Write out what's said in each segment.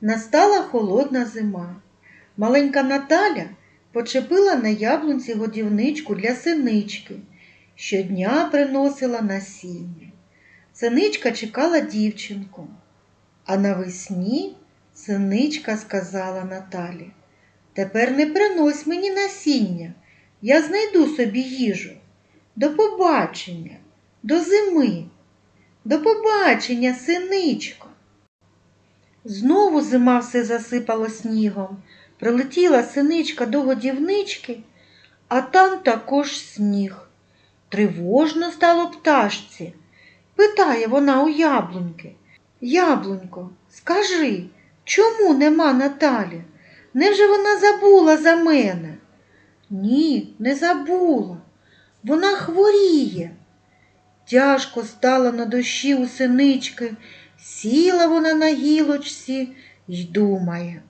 Настала холодна зима. Маленька Наталя почепила на яблунці годівничку для синички. Щодня приносила насіння. Синичка чекала дівчинку. А навесні синичка сказала Наталі, тепер не принось мені насіння, я знайду собі їжу. До побачення, до зими. До побачення, синичко. Знову зима все засипало снігом. Прилетіла синичка до годівнички, а там також сніг. Тривожно стало пташці. Питає вона у яблуньки. Яблунько, скажи, чому нема Наталі? Невже вона забула за мене? Ні, не забула. Вона хворіє. Тяжко стало на душі у синички, сіла вона на гілочці й думає.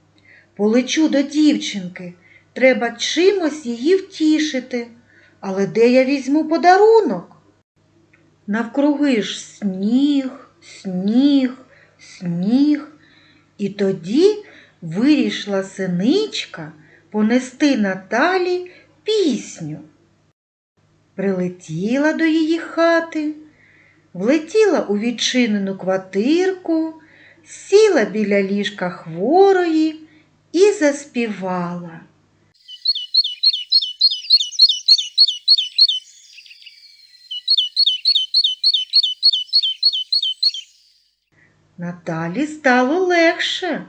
Полечу до дівчинки, треба чимось її втішити. Але де я візьму подарунок? Навкруги ж сніг, сніг, сніг. І тоді вирішила синичка понести Наталі пісню. Прилетіла до її хати, влетіла у відчинену квартирку, сіла біля ліжка хворої і заспівала. Наталі стало легше.